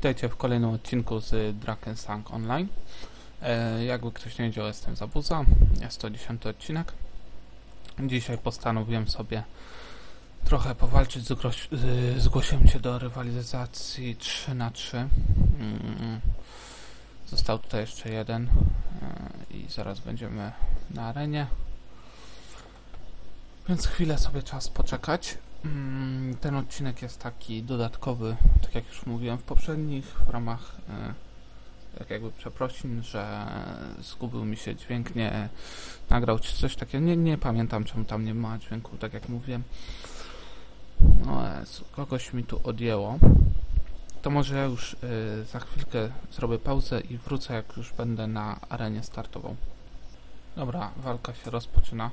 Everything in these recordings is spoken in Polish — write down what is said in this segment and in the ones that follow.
Witajcie w kolejnym odcinku z Drakensang Online. E, jakby ktoś nie wiedział, jestem Zabuza. Jest to dziesiąty odcinek. Dzisiaj postanowiłem sobie trochę powalczyć. Zgłoś, zgłosiłem się do rywalizacji 3 na 3 mm, Został tutaj jeszcze jeden e, i zaraz będziemy na arenie. Więc chwilę sobie czas poczekać. Mm, Ten odcinek jest taki dodatkowy, tak jak już mówiłem w poprzednich, w ramach e, tak jakby przeprosin, że zgubił mi się dźwięk, nie nagrał czy coś takiego. Nie, nie pamiętam czemu tam nie ma dźwięku, tak jak mówiłem. No Jezu, kogoś mi tu odjęło. To może ja już y, za chwilkę zrobię pauzę i wrócę jak już będę na arenie startował. Dobra, walka się rozpoczyna.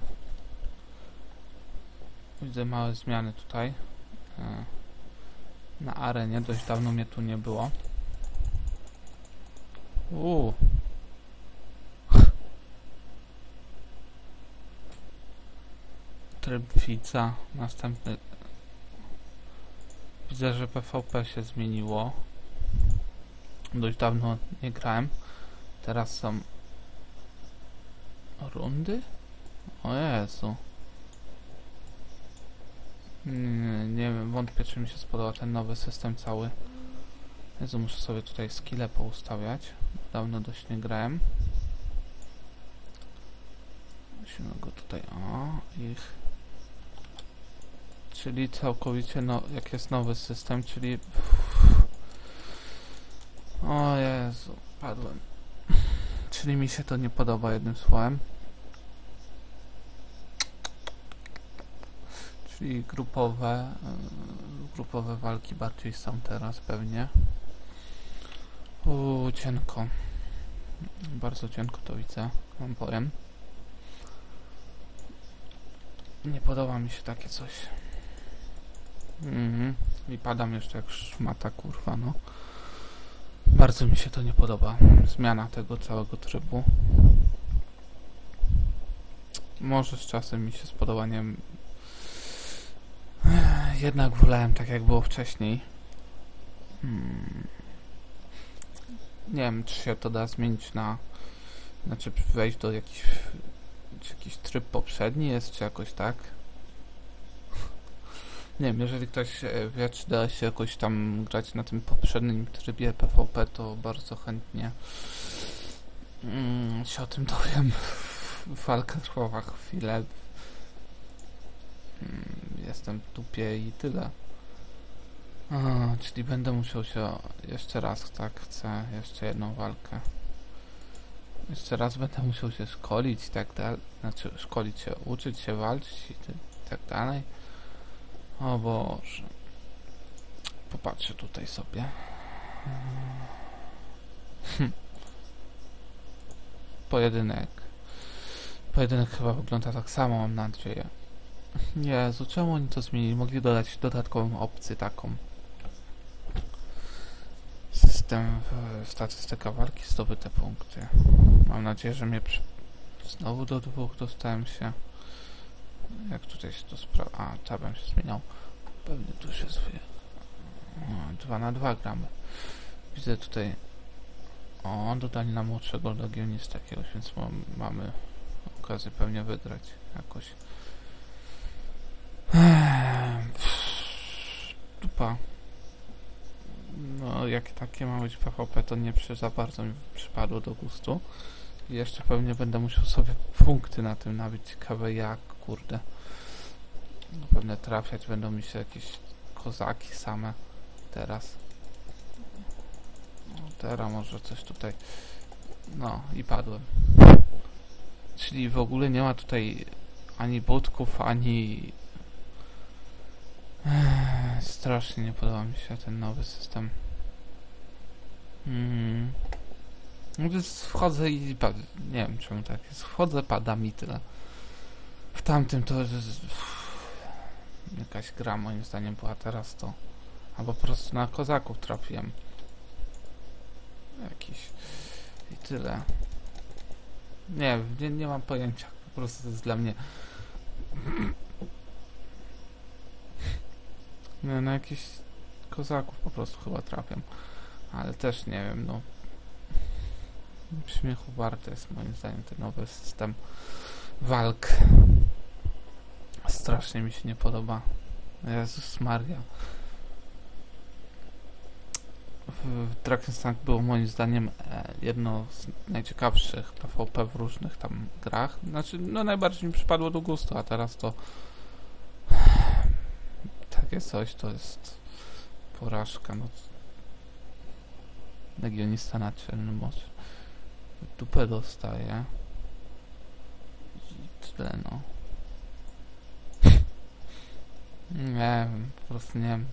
Widzę małe zmiany tutaj. E, Na arenie dość dawno mnie tu nie było. Uuu. Tryb widza. Następny. Widzę, że PvP się zmieniło. Dość dawno nie grałem. Teraz są rundy? O Jezu. Nie, wiem, wątpię czy mi się spodoba ten nowy system cały. Jezu, muszę sobie tutaj skille poustawiać. Dawno dość nie grałem. Musimy go tutaj, o, ich. Czyli całkowicie, no, jak jest nowy system, czyli... O Jezu, padłem. Czyli mi się to nie podoba jednym słowem. Czyli grupowe, y, grupowe walki bardziej są teraz pewnie. Uuu, cienko. Bardzo cienko to widzę, wam powiem. Nie podoba mi się takie coś. Mhm. I padam jeszcze jak szmata, kurwa, no. Bardzo mi się to nie podoba. Zmiana tego całego trybu. Może z czasem mi się spodoba, nie. Jednak wolałem tak jak było wcześniej. Hmm. Nie wiem, czy się to da zmienić na... Znaczy wejść do jakiś... Czy jakiś tryb poprzedni jest, czy jakoś tak? Nie wiem, jeżeli ktoś e, wie, czy da się jakoś tam grać na tym poprzednim trybie PvP, to bardzo chętnie mm, się o tym dowiem. Walka trwała chwilę. Mm, Jestem w dupie i tyle. A, czyli będę musiał się jeszcze raz, tak, chcę jeszcze jedną walkę. Jeszcze raz będę musiał się szkolić i tak dalej. Znaczy, szkolić się, uczyć się walczyć i tak dalej. O Boże. Popatrzę tutaj sobie. Hm. Pojedynek. Pojedynek chyba wygląda tak samo, mam nadzieję. Jezu, czemu oni to zmienili? Mogli dodać dodatkową opcję taką. System, w- statystyka walki, zdobyte punkty. Mam nadzieję, że mnie przy... znowu do dwóch dostałem się. Jak tutaj się to sprawdza? A, tabem się zmieniał. Pewnie tu się zwie. O, 2 na 2 gramy. Widzę tutaj. O, dodali nam młodszego legionista jakiegoś, więc mam, mamy okazję pewnie wygrać jakoś. Ehm, Dupa. No, jak takie ma być PvP, to nie za bardzo mi przypadło do gustu. Jeszcze pewnie będę musiał sobie punkty na tym nabić. Ciekawe jak, kurde. No, pewnie trafiać będą mi się jakieś kozaki same teraz. No, teraz może coś tutaj. No i padłem. Czyli w ogóle nie ma tutaj ani budków, ani... Strasznie nie podoba mi się ten nowy system. Mm. Więc wchodzę i pad... nie wiem czemu tak jest. Wchodzę, pada mi tyle. W tamtym to jakaś gra moim zdaniem była teraz to. Albo po prostu na kozaków trafiłem. Jakiś. I tyle. Nie, nie, nie mam pojęcia. Po prostu to jest dla mnie. Na jakichś kozaków po prostu chyba trafiam. Ale też nie wiem, no. Śmiechu warte jest moim zdaniem ten nowy system walk. Strasznie mi się nie podoba. Jezus Maria. W Drakenstank było moim zdaniem e, jedno z najciekawszych PvP w różnych tam grach. Znaczy, no najbardziej mi przypadło do gustu, a teraz to takie coś to jest porażka. No. Legionista naczelny moc. Dupę dostaje. I tyle no. Nie wiem, po prostu nie wiem,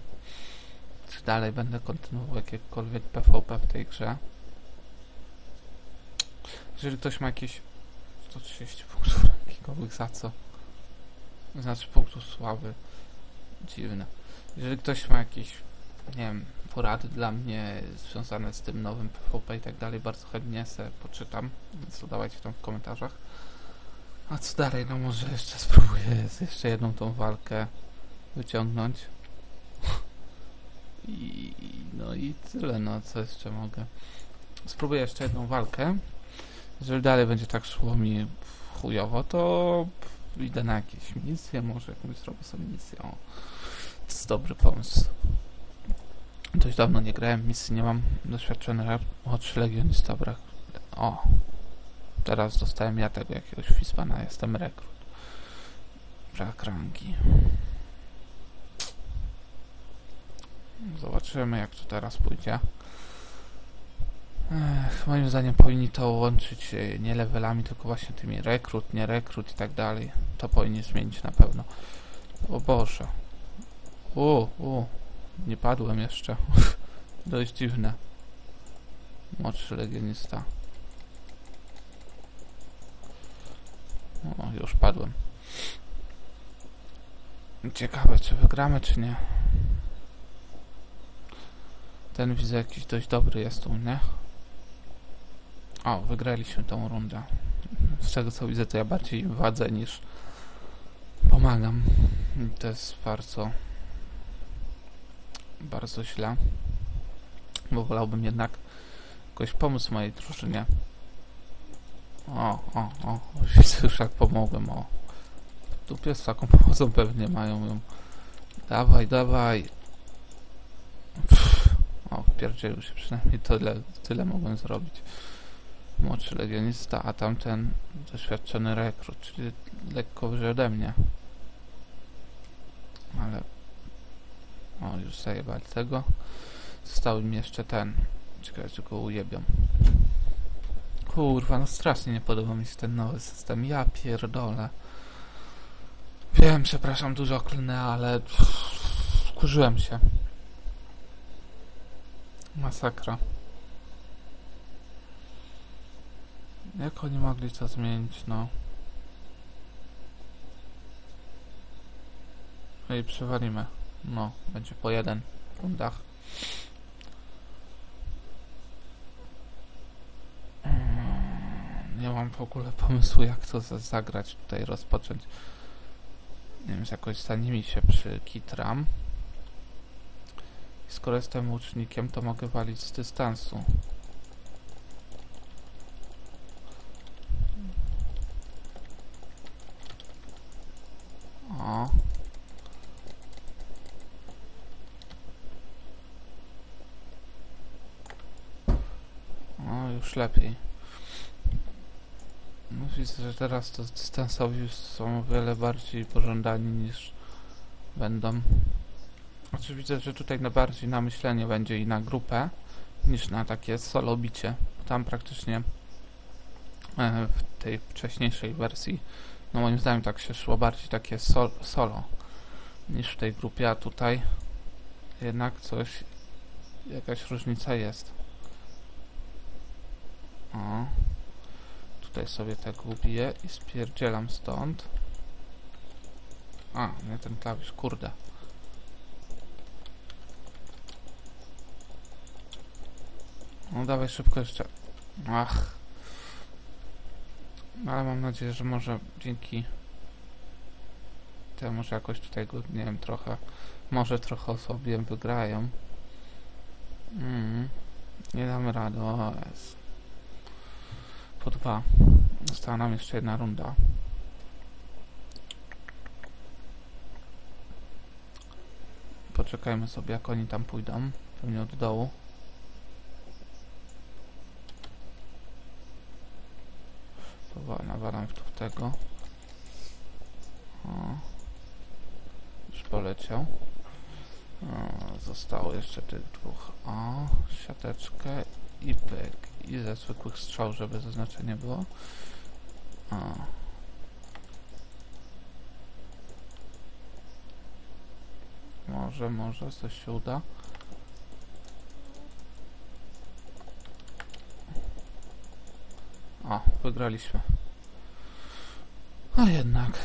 czy dalej będę kontynuował jakiekolwiek PvP w tej grze. Jeżeli ktoś ma jakieś 130 punktów rankingowych, za co? Znaczy punktów sławy. Dziwne. Jeżeli ktoś ma jakieś, nie wiem, porady dla mnie związane z tym nowym PvP i tak dalej, bardzo chętnie se poczytam, więc dodawajcie tam w komentarzach. A co dalej? No może jeszcze spróbuję jeszcze jedną tą walkę wyciągnąć. I no i tyle, no co jeszcze mogę. Spróbuję jeszcze jedną walkę. Jeżeli dalej będzie tak szło mi chujowo, to idę na jakieś misje, może jakąś zrobię sobie misję. O, jest dobry pomysł. Dość dawno nie grałem, misji nie mam. Doświadczony młodszy legionista brak. O, teraz dostałem ja tego jakiegoś Fispana, jestem rekrut. Brak rangi. Zobaczymy jak to teraz pójdzie. Ech, moim zdaniem powinni to łączyć e, nie levelami, tylko właśnie tymi rekrut, nie rekrut i tak dalej. To powinni zmienić na pewno. O Boże. U, u. Nie padłem jeszcze. Dość dziwne. Młodszy legionista. O, już padłem. Ciekawe, czy wygramy, czy nie. Ten widzę jakiś dość dobry jest tu, nie? O, wygraliśmy tą rundę. Z tego co widzę, to ja bardziej wadzę niż pomagam. To jest bardzo bardzo źle. Bo wolałbym jednak jakoś pomóc mojej drużynie. O, o, o. Już jak pomogłem, o. Tu z taką pomocą pewnie mają ją. Dawaj, dawaj. Pff. O, wpierdzielił się przynajmniej tyle, tyle mogłem zrobić. Młodszy legionista, a tamten doświadczony rekrut, czyli lekko wyżej ode mnie. Ale... O, już zajebali tego. Został mi jeszcze ten. Ciekawe, czy go ujebią. Kurwa, no strasznie nie podoba mi się ten nowy system. Ja pierdolę. Wiem, przepraszam, dużo klnę, ale... Skurzyłem się. Masakra. Jak oni mogli to zmienić, no? No i przewalimy. No, będzie po jeden w rundach. Nie mam w ogóle pomysłu, jak to zagrać tutaj, rozpocząć. Nie wiem, jakoś za nimi się przykitram. Skoro jestem łucznikiem, to mogę walić z dystansu. O. O, już lepiej. Widzę, że teraz to dystansowi są o wiele bardziej pożądani niż będą. Znaczy widzę, że tutaj najbardziej na myślenie będzie i na grupę niż na takie solo bicie. Tam praktycznie e, w tej wcześniejszej wersji no moim zdaniem tak się szło bardziej takie sol, solo niż w tej grupie, a tutaj jednak coś jakaś różnica jest. O. Tutaj sobie tak ubiję i spierdzielam stąd. A, nie ten klawisz, kurde. No dawaj szybko jeszcze. Ach. Ale mam nadzieję, że może dzięki temu, że jakoś tutaj go, nie wiem, trochę, może trochę osłabiłem, wygrają. Mm. Nie damy rady, o jest. Po dwa. Została nam jeszcze jedna runda. Poczekajmy sobie, jak oni tam pójdą. Pewnie od dołu. To nawalam w tego. O. Już poleciał. O, zostało jeszcze tych dwóch. O, siateczkę i pyk. I ze zwykłych strzał, żeby zaznaczenie było. O. Może, może coś się uda. O, wygraliśmy. A jednak.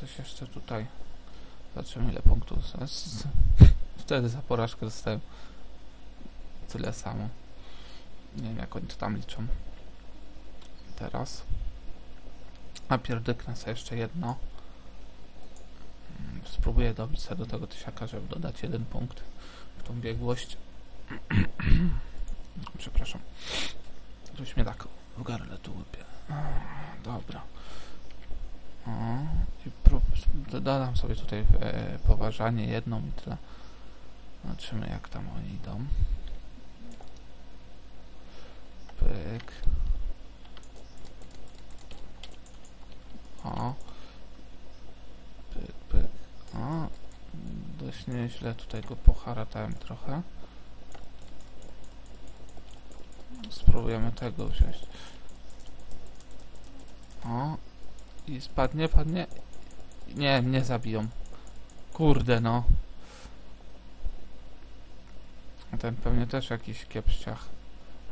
Coś jeszcze tutaj. Zobaczymy ile punktów. Wtedy za porażkę dostałem tyle samo. Nie wiem jak oni to tam liczą. Teraz. A pierdyknę sobie jeszcze jedno. Mm, Spróbuję dobić sobie do tego tysiaka, żeby dodać jeden punkt w tą biegłość. Przepraszam. Coś mnie tak w gardle tu łypie. Dobra. O, i dodam sobie tutaj e, poważanie jedną i tyle. Zobaczymy jak tam oni idą. Pyk. O. Pyk, pyk. O. Dość nieźle tutaj go poharatałem trochę. Spróbujemy tego wziąć. O. I spadnie, padnie. Nie, nie zabiją. Kurde no. Ten pewnie też jakiś kiepściach.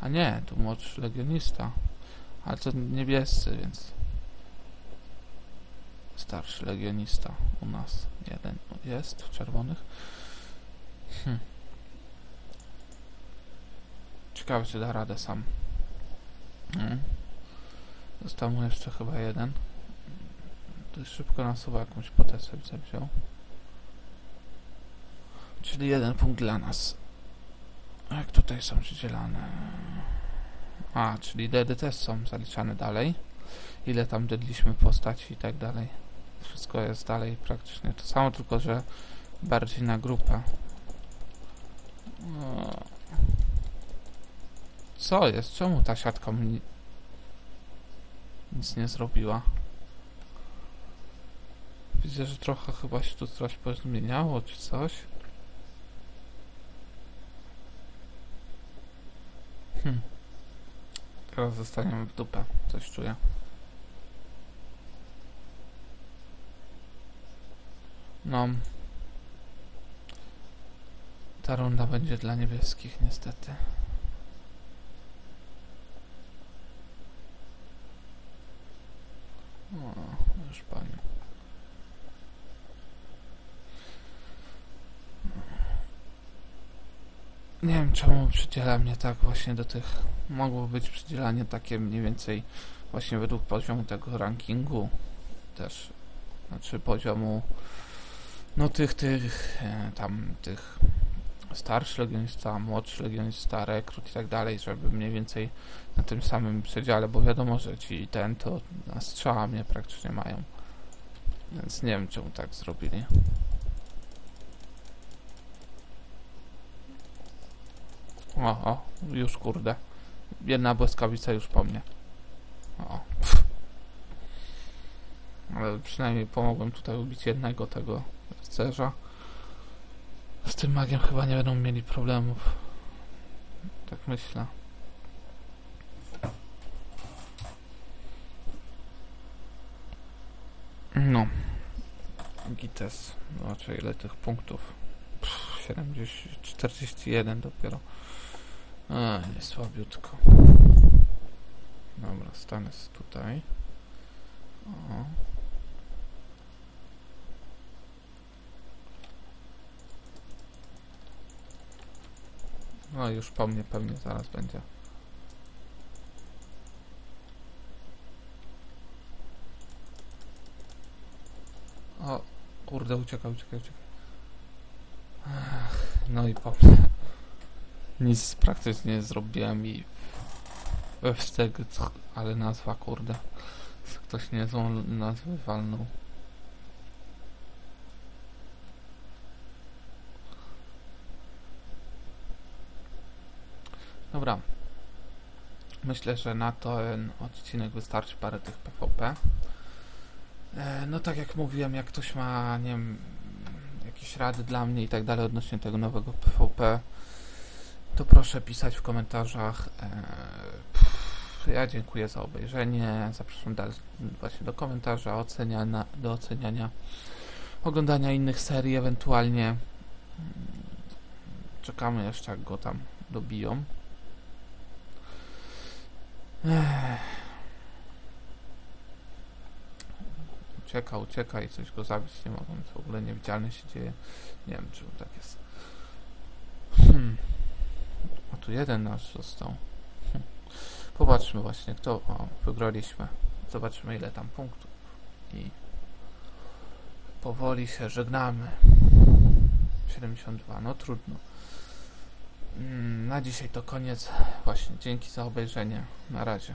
A nie, tu młodszy legionista. Ale to niebiescy, więc... Starszy legionista u nas. Jeden jest w czerwonych. Hm. Ciekawe, czy da radę sam. Hmm. Został mu jeszcze chyba jeden. Dość szybko nasuwa jakąś potę sobie wziął. Czyli jeden punkt dla nas. Jak tutaj są przydzielane? A, czyli DD też są zaliczane dalej. Ile tam dedliśmy postaci i tak dalej. Wszystko jest dalej praktycznie to samo, tylko że bardziej na grupę. Co jest? Czemu ta siatka mi nic nie zrobiła? Widzę, że trochę chyba się tu coś pozmieniało, czy coś. Hmm. Teraz zostaniemy w dupę. Coś czuję. No. Ta runda będzie dla niebieskich, niestety. O, już panie. Nie wiem czemu przydziela mnie tak właśnie do tych... Mogło być przydzielanie takie mniej więcej właśnie według poziomu tego rankingu też. Znaczy poziomu no tych, tych e, tam tych starszy legionista, młodszy legionista, rekrut i tak dalej, żeby mniej więcej na tym samym przedziale, bo wiadomo, że ci ten to na strzała mnie praktycznie mają. Więc nie wiem czemu tak zrobili. O, o, już kurde. Jedna błyskawica już po mnie. O. Ale przynajmniej pomogłem tutaj ubić jednego tego rycerza. Z tym magiem chyba nie będą mieli problemów. Tak myślę. No. Gites. Zobaczę ile tych punktów. Pff, 70, 41 dopiero. A, nie słabiutko. Dobra, stanę tutaj. O. No już po mnie pewnie zaraz będzie. O, kurde, uciekaj, uciekaj, uciekaj. Ach, no i po mnie. Nic praktycznie nie zrobiłem i wstyd, ale nazwa kurde. Ktoś niezłą nazwę walnął. Dobra. Myślę, że na ten odcinek wystarczy parę tych PvP. E, no tak jak mówiłem, jak ktoś ma, nie wiem, jakieś rady dla mnie i tak dalej odnośnie tego nowego PvP, to proszę pisać w komentarzach. E, ja dziękuję za obejrzenie. Zapraszam właśnie do komentarza, do oceniania, oglądania innych serii ewentualnie. Mm, Czekamy jeszcze jak go tam dobiją. Ucieka, ucieka i coś go zabić nie mogą. W ogóle niewidzialny się dzieje. Nie wiem, czemu tak jest. Hmm. Tu jeden nasz został. Hm. Popatrzmy właśnie, kto. O, wygraliśmy. Zobaczymy, ile tam punktów. I powoli się żegnamy. 72, no trudno. Mm, Na dzisiaj to koniec. Właśnie, dzięki za obejrzenie. Na razie.